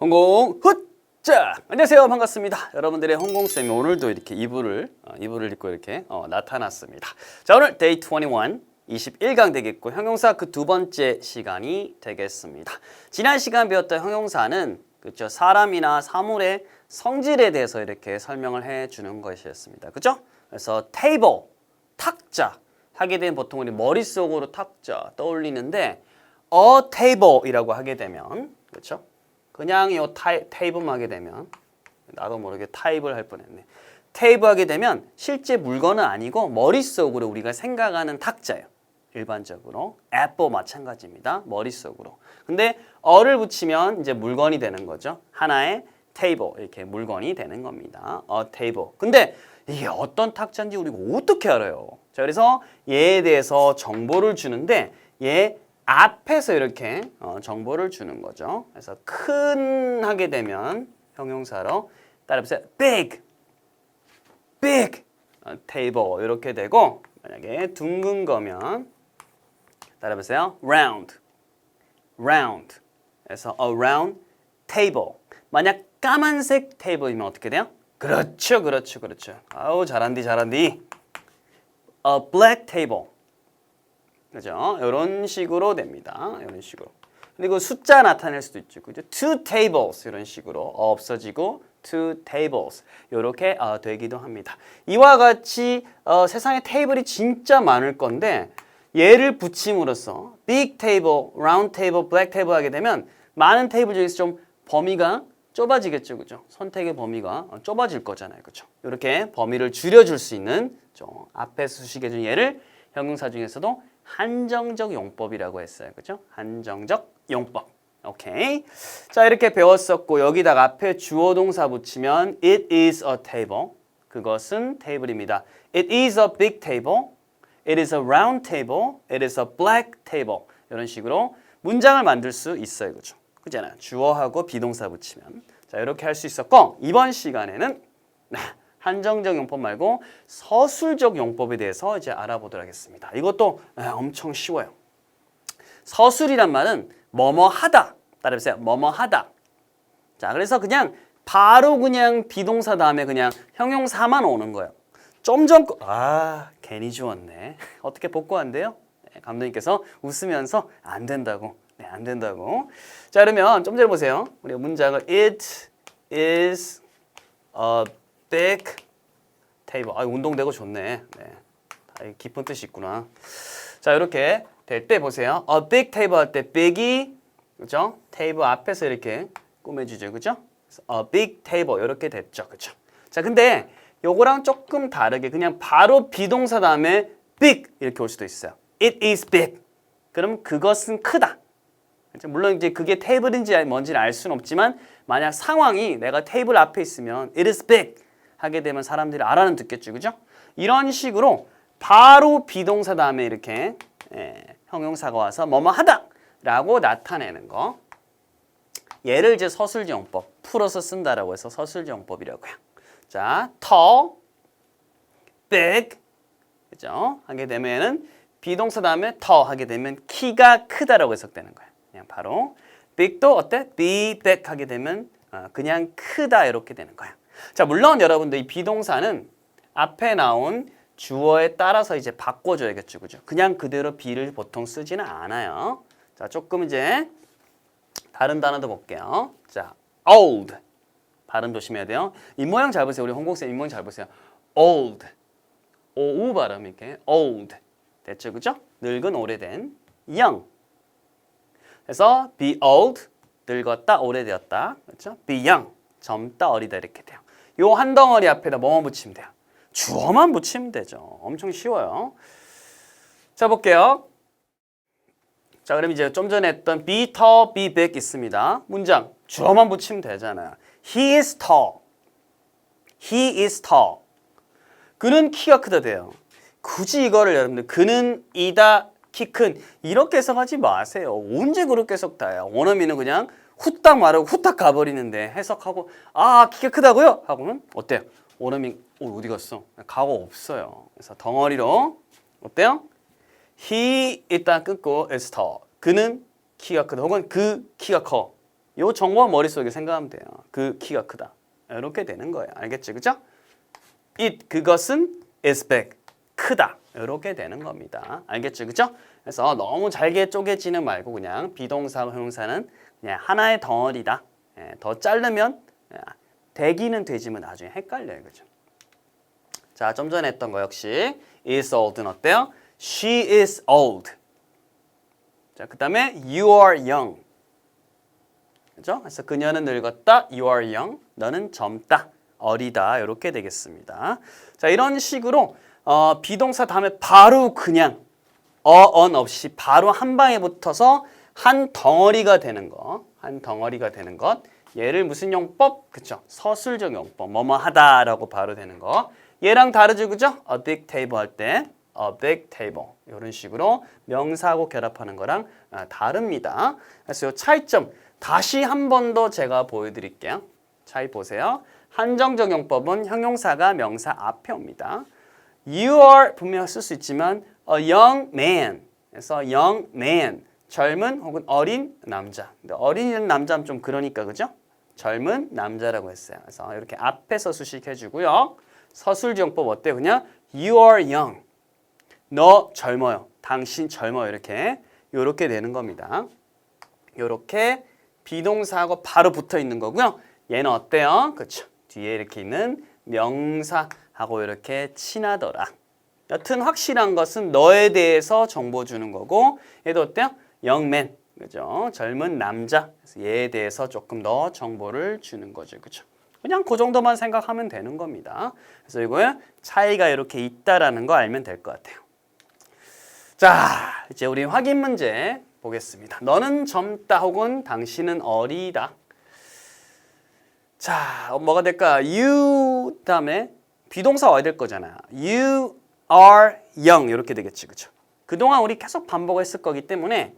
홍공 훗자! 안녕하세요. 반갑습니다. 여러분들의 홍공쌤이 오늘도 이렇게 이불을 어, 이불을 입고 이렇게 어, 나타났습니다. 자 오늘 데이 21 21강 되겠고 형용사 그 두 번째 시간이 되겠습니다. 지난 시간 배웠던 형용사는 그렇죠 사람이나 사물의 성질에 대해서 이렇게 설명을 해 주는 것이었습니다. 그죠 그래서 table 탁자 하게 되면 보통 우리 머릿속으로 탁자 떠올리는데 a table이라고 하게 되면 그렇죠 그냥 이 타이, 테이블 하게 되면 나도 모르게 타입을 할 뻔했네. 테이블 하게 되면 실제 물건은 아니고 머릿속으로 우리가 생각하는 탁자예요. 일반적으로 애플 마찬가지입니다. 머릿속으로. 근데 어를 붙이면 이제 물건이 되는 거죠. 하나의 테이블 이렇게 물건이 되는 겁니다. 어 테이블. 근데 이게 어떤 탁자인지 우리가 어떻게 알아요? 자, 그래서 얘에 대해서 정보를 주는데 얘 앞에서 이렇게 어, 정보를 주는 거죠. 그래서 큰 하게 되면 형용사로 따라해보세요. big, big 어, table 이렇게 되고 만약에 둥근 거면 따라해보세요. round, round. 그래서 a round table. 만약 까만색 테이블이면 어떻게 돼요? 그렇죠, 그렇죠, 그렇죠. 아우 잘한디, 잘한디. A black table. 그죠? 이런 식으로 됩니다. 이런 식으로. 그리고 숫자 나타낼 수도 있죠. 그죠? two tables 이런 식으로 없어지고 two tables 이렇게 어, 되기도 합니다. 이와 같이 어, 세상에 테이블이 진짜 많을 건데 얘를 붙임으로써 big table, round table, black table 하게 되면 많은 테이블 중에서 좀 범위가 좁아지겠죠, 그죠? 선택의 범위가 어, 좁아질 거잖아요, 그죠? 이렇게 범위를 줄여줄 수 있는 좀 앞에 수식해 준 예를 형용사 중에서도 한정적 용법이라고 했어요. 그죠? 한정적 용법. 오케이. 자, 이렇게 배웠었고 여기다가 앞에 주어 동사 붙이면 it is a table. 그것은 테이블입니다. It is a big table. It is a round table. It is a black table. 이런 식으로 문장을 만들 수 있어요. 그죠? 그잖아요. 주어하고 비동사 붙이면. 자, 이렇게 할 수 있었고 이번 시간에는 한정적 용법 말고 서술적 용법에 대해서 이제 알아보도록 하겠습니다. 이것도 에, 엄청 쉬워요. 서술이란 말은 뭐뭐 하다. 따라해보세요. 뭐뭐 하다. 자, 그래서 그냥 바로 그냥 비동사 다음에 그냥 형용사만 오는 거예요. 좀 전, 거- 아, 괜히 주웠네. 어떻게 복구한대요? 네, 감독님께서 웃으면서 안 된다고. 네, 안 된다고. 자, 그러면 좀 전에 보세요. 우리 문장을 It is a big table. 아, 운동되고 좋네. 네. 다 깊은 뜻이 있구나. 자, 이렇게 될 때 보세요. a big table 할 때 big이 그죠? 테이블 앞에서 이렇게 꾸며주죠. 그죠? a big table 이렇게 됐죠. 그죠? 자, 근데 요거랑 조금 다르게 그냥 바로 비동사 다음에 big 이렇게 올 수도 있어요. It is big. 그럼 그것은 크다. 그렇죠? 물론 이제 그게 테이블인지 뭔지는 알 수는 없지만 만약 상황이 내가 테이블 앞에 있으면 it is big 하게 되면 사람들이 알아는 듣겠죠. 그죠? 이런 식으로 바로 비동사 다음에 이렇게 예, 형용사가 와서 뭐뭐 하다 라고 나타내는 거. 얘를 이제 서술지용법 풀어서 쓴다라고 해서 서술지용법이라고요. 자, tall, big, 그죠? 하게 되면은 비동사 다음에 더 하게 되면 키가 크다라고 해석되는 거예요. 그냥 바로 big도 어때? be big 하게 되면 어, 그냥 크다 이렇게 되는 거야. 자, 물론 여러분들 이 비동사는 앞에 나온 주어에 따라서 이제 바꿔줘야겠죠, 그죠? 그냥 그대로 be를 보통 쓰지는 않아요. 자, 조금 이제 다른 단어도 볼게요. 자, old 발음 조심해야 돼요. 이 모양 잘 보세요. 우리 홍콩쌤 이 모양 잘 보세요. old 오우 발음 이렇게 old 됐죠, 그죠? 늙은 오래된 young. 그래서 be old 늙었다 오래되었다 그렇죠? be young 젊다 어리다 이렇게 돼요. 요 한 덩어리 앞에다 뭐만 붙이면 돼요. 주어만 붙이면 되죠. 엄청 쉬워요. 자 볼게요. 자 그럼 이제 좀 전에 했던 be tall, be big 있습니다. 문장 주어만 붙이면 되잖아요. He is tall. He is tall. 그는 키가 크다 돼요. 굳이 이거를 여러분들 그는 이다 키 큰 이렇게 해석하지 마세요. 언제 그렇게 해석다요? 원어민은 그냥 후딱 말하고 후딱 가버리는데 해석하고 아 키가 크다고요? 하고는 어때요? 원어민 어, 어디 갔어? 가고 없어요. 그래서 덩어리로 어때요? he 일단 끊고 is tall. 그는 키가 크다. 혹은 그 키가 커. 요 정보만 머릿속에 생각하면 돼요. 그 키가 크다. 이렇게 되는 거예요. 알겠지? 그죠? it 그것은 is big. 크다. 이렇게 되는 겁니다. 알겠죠? 그죠? 그래서 너무 잘게 쪼개지는 말고 그냥 비동사 형용사는 그냥 하나의 덩어리다. 예, 더 자르면 예, 되기는 되지만 나중에 헷갈려요. 그죠? 자, 좀 전에 했던 거 역시 is old는 어때요? She is old. 자, 그 다음에 you are young. 그죠? 그래서 그녀는 늙었다. You are young. 너는 젊다. 어리다. 이렇게 되겠습니다. 자, 이런 식으로 어, 비동사 다음에 바로 그냥 어, 언 없이 바로 한 방에 붙어서 한 덩어리가 되는 거. 한 덩어리가 되는 것. 얘를 무슨 용법? 그쵸? 서술적 용법. 뭐뭐 하다라고 바로 되는 거. 얘랑 다르죠, 그죠? A big table 할 때 a big table 이런 식으로 명사하고 결합하는 거랑 아, 다릅니다. 그래서 이 차이점 다시 한 번 더 제가 보여드릴게요. 차이 보세요. 한정적 용법은 형용사가 명사 앞에 옵니다. You are 분명 쓸 수 있지만 a young man. 그래서 young man 젊은 혹은 어린 남자. 근데 어린 남자는 좀 그러니까 그죠? 젊은 남자라고 했어요. 그래서 이렇게 앞에서 수식해 주고요. 서술지용법 어때요? 그냥 you are young. 너 젊어요. 당신 젊어요. 이렇게 이렇게 되는 겁니다. 이렇게 비동사하고 바로 붙어 있는 거고요. 얘는 어때요? 그렇죠. 뒤에 이렇게 있는 명사 하고 이렇게 친하더라. 여튼 확실한 것은 너에 대해서 정보 주는 거고 얘도 어때요? 영맨 그죠? 젊은 남자 그래서 얘에 대해서 조금 더 정보를 주는 거죠. 그죠? 그냥 그 정도만 생각하면 되는 겁니다. 그래서 이거에 차이가 이렇게 있다라는 거 알면 될 것 같아요. 자, 이제 우리 확인 문제 보겠습니다. 너는 젊다 혹은 당신은 어리다. 자, 어, 뭐가 될까? You 다음에 비동사 와야 될 거잖아요. You are young 이렇게 되겠지, 그렇죠? 그동안 우리 계속 반복했을 거기 때문에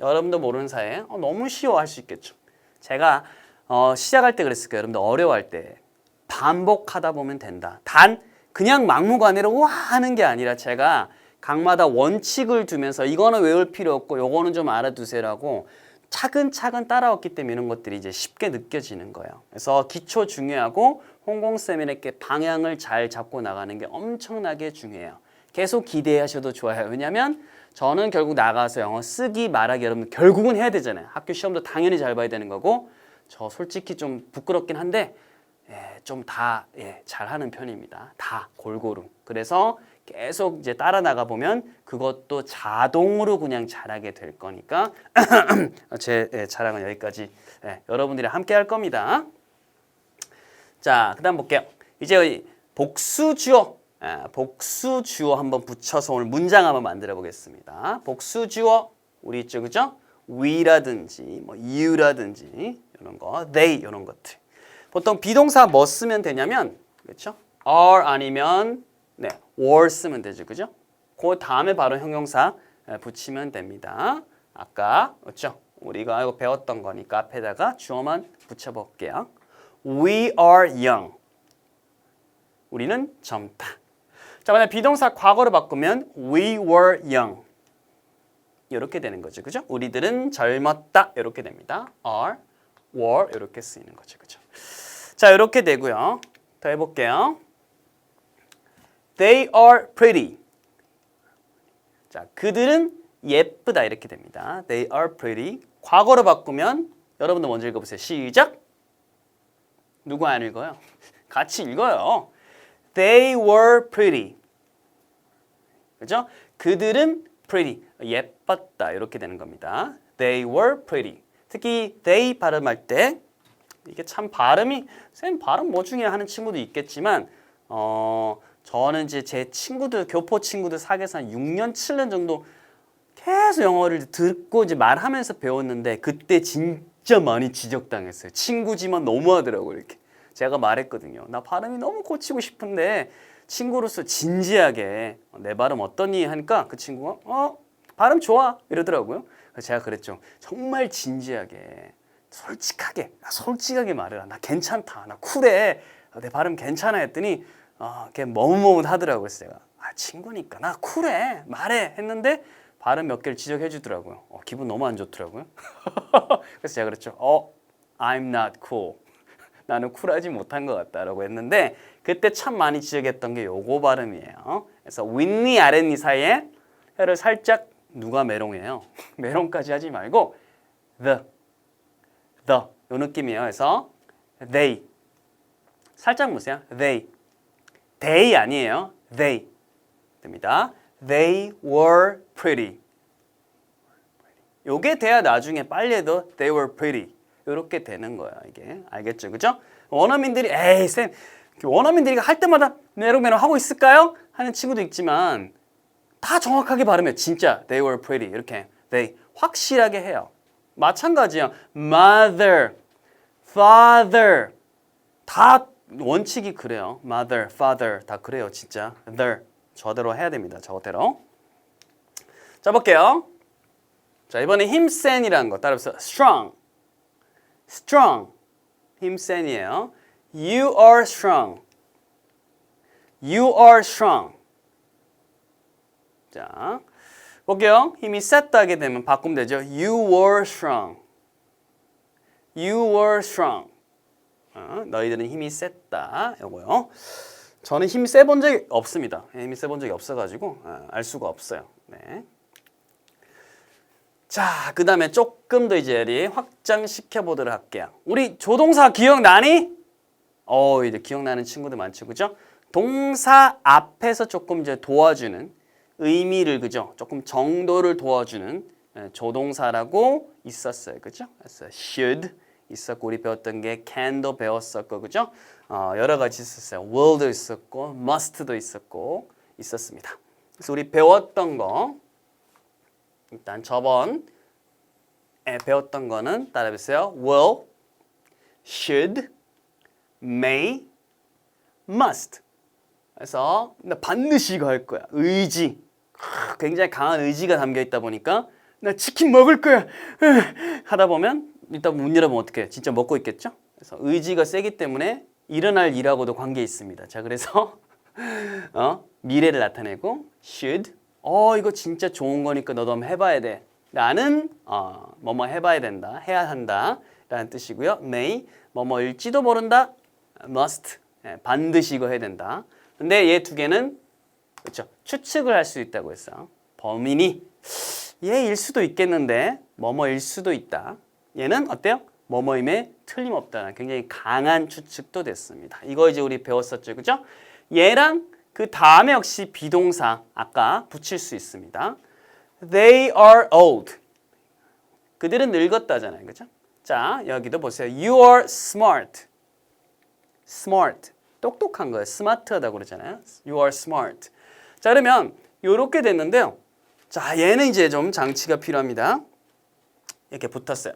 여러분도 모르는 사이에 어, 너무 쉬워 할 수 있겠죠. 제가 어, 시작할 때 그랬을 거예요. 여러분들 어려워할 때 반복하다 보면 된다. 단 그냥 막무가내로 와 하는 게 아니라 제가 각마다 원칙을 두면서 이거는 외울 필요 없고 요거는 좀 알아두세요라고 차근차근 따라왔기 때문에 이런 것들이 이제 쉽게 느껴지는 거예요. 그래서 기초 중요하고 홍공쌤에게 방향을 잘 잡고 나가는 게 엄청나게 중요해요. 계속 기대하셔도 좋아요. 왜냐하면 저는 결국 나가서 영어 쓰기 말하기 여러분 결국은 해야 되잖아요. 학교 시험도 당연히 잘 봐야 되는 거고 저 솔직히 좀 부끄럽긴 한데 예, 좀다 예, 잘하는 편입니다. 다 골고루. 그래서 계속 이제 따라 나가 보면 그것도 자동으로 그냥 잘하게 될 거니까 제 예, 자랑은 여기까지. 예, 여러분들이 함께 할 겁니다. 자, 그 다음 볼게요. 이제 이 복수 주어, 아, 복수 주어 한번 붙여서 오늘 문장 한번 만들어 보겠습니다. 복수 주어 우리 있죠, 그죠? we라든지 뭐 you라든지 이런 거, they 이런 것들. 보통 비동사 뭐 쓰면 되냐면 그렇죠? are 아니면 네, or 쓰면 되죠, 그죠? 그 다음에 바로 형용사 에, 붙이면 됩니다. 아까 그렇죠? 우리가 배웠던 거니까 앞에다가 주어만 붙여볼게요. We are young. 우리는 젊다. 자, 만약 비동사 과거로 바꾸면 we were young. 이렇게 되는 거죠. 그죠? 우리들은 젊었다. 이렇게 됩니다. are, were 이렇게 쓰이는 거죠. 그죠? 자, 이렇게 되고요. 더 해볼게요. They are pretty. 자, 그들은 예쁘다 이렇게 됩니다. They are pretty. 과거로 바꾸면 여러분들 먼저 읽어보세요. 시작. 누구 안 읽어요? 같이 읽어요. They were pretty. 그죠? 그들은 pretty. 예뻤다. 이렇게 되는 겁니다. They were pretty. 특히 they 발음할 때 이게 참 발음이 쌤 발음 뭐 중에 하는 친구도 있겠지만 어 저는 이제 제 친구들 교포 친구들 사귀어서 한 6년 7년 정도 계속 영어를 듣고 이제 말하면서 배웠는데 그때 진 짜 많이 지적당했어요. 친구지만 너무하더라고요. 이렇게 제가 말했거든요. 나 발음이 너무 고치고 싶은데 친구로서 진지하게 내 발음 어떠니 하니까 그 친구가 어 발음 좋아 이러더라고요. 그래서 제가 그랬죠. 정말 진지하게 솔직하게 솔직하게 말해라. 나 괜찮다. 나 쿨해. 내 발음 괜찮아 했더니 아, 걔 머뭇머뭇 하더라고요. 그래서 제가 아, 친구니까 나 쿨해 말해 했는데 발음 몇 개를 지적해 주더라고요. 어, 기분 너무 안 좋더라고요. 그래서 제가 그랬죠. 어, I'm not cool. 나는 쿨하지 못한 것 같다라고 했는데 그때 참 많이 지적했던 게 요거 발음이에요. 그래서 윗니 아랫니 사이에 혀를 살짝 누가 메롱이에요. 메롱까지 하지 말고 the, the 요 느낌이에요. 그래서 they 살짝 보세요. they they 아니에요. they 됩니다. They were pretty. 요게 돼야 나중에 빨리 해도 they were pretty. 요렇게 되는 거야, 이게. 알겠죠? 그죠? 원어민들이 에이, 쌤. 원어민들이 할 때마다 메롱메롱 하고 있을까요? 하는 친구도 있지만 다 정확하게 발음해. 진짜 they were pretty. 이렇게 they 확실하게 해요. 마찬가지야. mother, father 다 원칙이 그래요. mother, father 다 그래요, 진짜. their 저대로 해야 됩니다. 저대로. 자 볼게요. 자 이번에 힘센이라는 거 따라해서 strong, strong 힘센이에요. You are strong. You are strong. 자 볼게요. 힘이 셌다 하게 되면 바꾸면 되죠. You were strong. You were strong. 어, 너희들은 힘이 셌다. 요거요. 저는 힘이 세본 적이 없습니다. 힘이 세 본 적이 없어가지고 어, 알 수가 없어요. 네. 자, 그 다음에 조금 더 이제 우리 확장시켜 보도록 할게요. 우리 조동사 기억나니? 어, 이제 기억나는 친구들 많죠, 그죠? 동사 앞에서 조금 이제 도와주는 의미를 그죠? 조금 정도를 도와주는 예, 조동사라고 있었어요, 그죠? 그래서 should 있었고 우리 배웠던 게 can도 배웠었고, 그죠? 어, 여러 가지 있었어요. will도 있었고, must도 있었고 있었습니다. 그래서 우리 배웠던 거 일단 저번 에 배웠던 거는 따라해보세요. will, should, may, must. 그래서 나 반드시 이거 할 거야. 의지. 크, 굉장히 강한 의지가 담겨 있다 보니까 나 치킨 먹을 거야. 으, 하다 보면 일단 문 열어보면 어떡해. 진짜 먹고 있겠죠? 그래서 의지가 세기 때문에 일어날 일하고도 관계 있습니다. 자, 그래서 어? 미래를 나타내고 should 어 이거 진짜 좋은 거니까 너도 한번 해봐야 돼. 나는 어, 뭐뭐 해봐야 된다, 해야 한다 라는 뜻이고요. may 뭐뭐일지도 모른다, must 예, 반드시 이거 해야 된다. 근데 얘 두 개는 그렇죠 추측을 할 수 있다고 했어. 범인이 얘일 수도 있겠는데 뭐뭐일 수도 있다. 얘는 어때요? 뭐뭐임에 틀림없다. 굉장히 강한 추측도 됐습니다. 이거 이제 우리 배웠었죠, 그죠? 얘랑 그 다음에 역시 비동사 아까 붙일 수 있습니다. They are old. 그들은 늙었다잖아요. 그죠? 자, 여기도 보세요. You are smart. smart. 똑똑한 거예요. 스마트하다고 그러잖아요. You are smart. 자, 그러면 이렇게 됐는데요. 자, 얘는 이제 좀 장치가 필요합니다. 이렇게 붙었어요.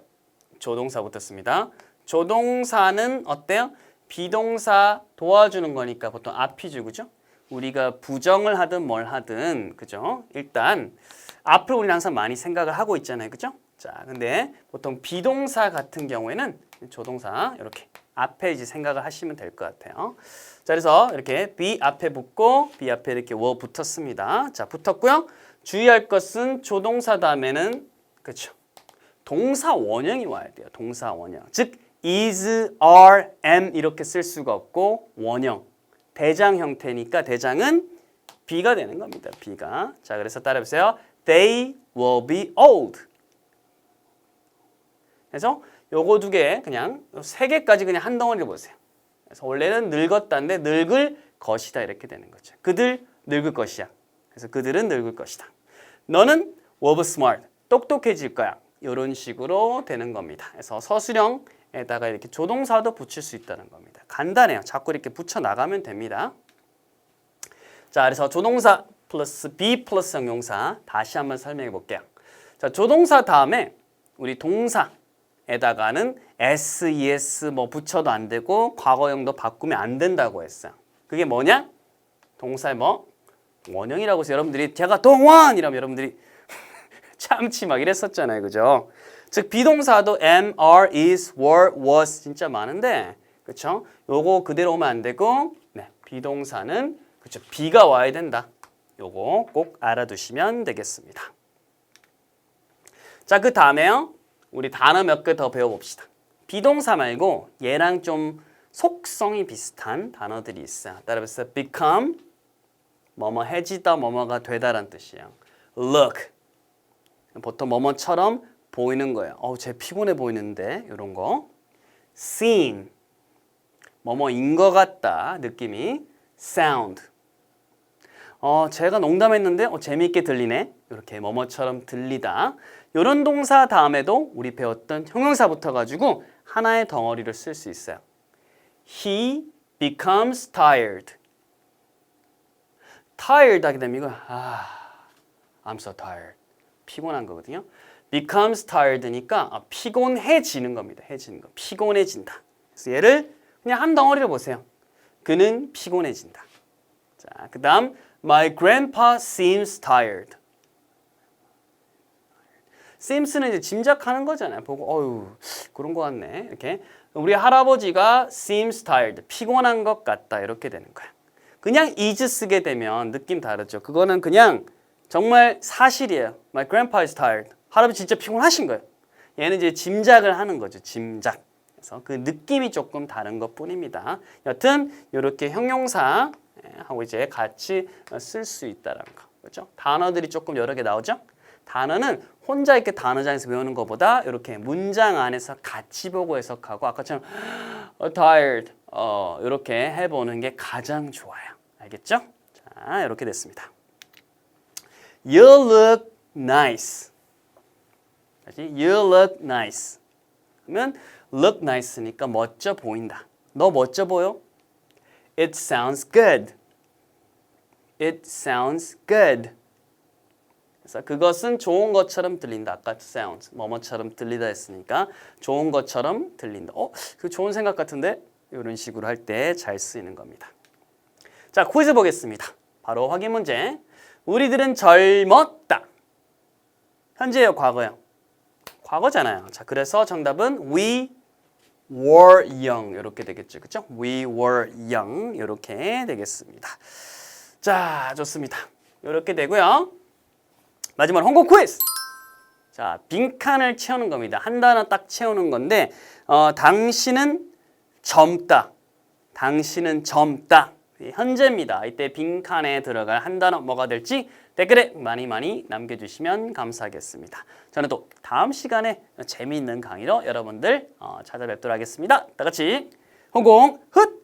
조동사 붙었습니다. 조동사는 어때요? 비동사 도와주는 거니까 보통 앞이죠, 그죠? 우리가 부정을 하든 뭘 하든 그죠? 일단 앞을 우리는 항상 많이 생각을 하고 있잖아요, 그죠? 자, 근데 보통 비동사 같은 경우에는 조동사 이렇게 앞에 이제 생각을 하시면 될 것 같아요. 자, 그래서 이렇게 be 앞에 붙고 be 앞에 이렇게 were 붙었습니다. 자, 붙었고요. 주의할 것은 조동사 다음에는 그렇죠. 동사 원형이 와야 돼요. 동사 원형. 즉 is, are, am 이렇게 쓸 수가 없고 원형. 대장 형태니까 대장은 B가 되는 겁니다. B가. 자, 그래서 따라해 보세요. They will be old. 그래서 요거 두 개 그냥 세 개까지 그냥 한 덩어리로 보세요. 그래서 원래는 늙었다인데 늙을 것이다 이렇게 되는 거죠. 그들 늙을 것이야. 그래서 그들은 늙을 것이다. 너는 will be smart. 똑똑해질 거야. 이런 식으로 되는 겁니다. 그래서 서술형에다가 이렇게 조동사도 붙일 수 있다는 겁니다. 간단해요. 자꾸 이렇게 붙여 나가면 됩니다. 자, 그래서 조동사 플러스 be 플러스 형용사 다시 한번 설명해 볼게요. 자, 조동사 다음에 우리 동사에다가는 s, es 뭐 붙여도 안 되고 과거형도 바꾸면 안 된다고 했어요. 그게 뭐냐? 동사의 뭐 원형이라고 해서 여러분들이 제가 동원 이라면 여러분들이 참치 막 이랬었잖아요. 그죠? 즉 비동사도 am, are, is, were, was 진짜 많은데 그렇죠? 요거 그대로 오면 안 되고 네, 비동사는 그렇죠. be가 와야 된다. 요거 꼭 알아두시면 되겠습니다. 자, 그 다음에요. 우리 단어 몇 개 더 배워봅시다. 비동사 말고 얘랑 좀 속성이 비슷한 단어들이 있어요. 따라서 become 뭐뭐 해지다 뭐뭐가 되다란 뜻이에요. look 보통 뭐뭐처럼 보이는 거예요. 어우, 쟤 피곤해 보이는데 이런 거. seem 뭐뭐인 것 같다 느낌이 sound 어 제가 농담했는데 어, 재미있게 들리네 이렇게 뭐뭐처럼 들리다 이런 동사 다음에도 우리 배웠던 형용사부터 가지고 하나의 덩어리를 쓸 수 있어요. He becomes tired. tired 하게 되면 이거 아 I'm so tired 피곤한 거거든요. becomes tired니까 아, 피곤해지는 겁니다. 해지는 거 피곤해진다. 그래서 얘를 그냥 한 덩어리로 보세요. 그는 피곤해진다. 자, 그다음 My grandpa seems tired. seems는 이제 짐작하는 거잖아요. 보고 어유 그런 거 같네. 이렇게 우리 할아버지가 seems tired. 피곤한 것 같다. 이렇게 되는 거야. 그냥 is 쓰게 되면 느낌 다르죠. 그거는 그냥 정말 사실이에요. My grandpa is tired. 할아버지 진짜 피곤하신 거예요. 얘는 이제 짐작을 하는 거죠. 짐작. 그래서 그 느낌이 조금 다른 것 뿐입니다. 여튼 이렇게 형용사 예, 하고 이제 같이 쓸 수 있다라는 거. 그렇죠? 단어들이 조금 여러 개 나오죠? 단어는 혼자 이렇게 단어장에서 배우는 것보다 이렇게 문장 안에서 같이 보고 해석하고 아까처럼 어, tired 어, 이렇게 해보는 게 가장 좋아요. 알겠죠? 자, 이렇게 됐습니다. You look nice. 다시 You look nice. 그러면 look nice니까 멋져 보인다. 너 멋져 보여? It sounds good. It sounds good. 그래서 그것은 좋은 것처럼 들린다. 아까 sounds 뭐뭐처럼 들리다 했으니까 좋은 것처럼 들린다. 어, 그 좋은 생각 같은데 이런 식으로 할 때 잘 쓰이는 겁니다. 자, 퀴즈 보겠습니다. 바로 확인 문제. 우리들은 젊었다. 현재요, 과거요? 과거잖아요. 자, 그래서 정답은 we were young 이렇게 되겠죠. 그렇죠? We were young 이렇게 되겠습니다. 자, 좋습니다. 이렇게 되고요. 마지막 홍콩 퀴즈. 자, 빈칸을 채우는 겁니다. 한 단어 딱 채우는 건데 어, 당신은 젊다. 당신은 젊다. 현재입니다. 이때 빈칸에 들어갈 한 단어 뭐가 될지 댓글에 많이 많이 남겨주시면 감사하겠습니다. 저는 또 다음 시간에 재미있는 강의로 여러분들 어, 찾아뵙도록 하겠습니다. 다 같이 홍콩 훗!